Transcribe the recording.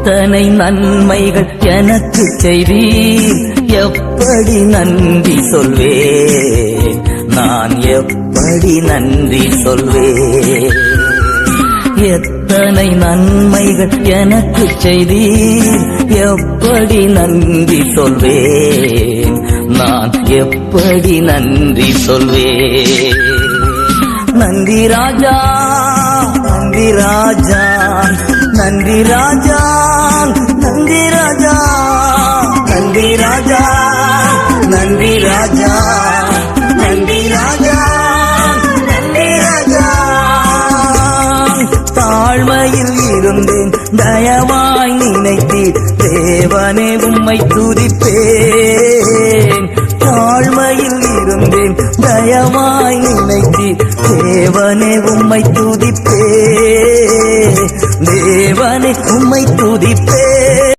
எத்தனை நன்மைகள் எனக்கு செய்தீர் எப்படி நன்றி சொல்வேன்? நான் எப்படி நன்றி சொல்வேன்? எத்தனை நன்மைகள் எனக்கு செய்தீர் எப்படி நன்றி சொல்வேன்? நான் எப்படி நன்றி சொல்வேன்? நன்றி ராஜா நன்றி ராஜா. நன்றி ராஜா நன்றி ராஜா நன்றி ராஜா நன்றி ராஜா நன்றி ராஜா நன்றி ராஜா. தாழ்மையில் இருந்தேன் தயவாய் நினைத்தீர் தேவனே உம்மை துதிப்பேன். தாழ்மையில் இருந்தேன் தயவாய் நினைத்தீர் தேவனே உம்மை துதி நானே உம்மை துதிப்பே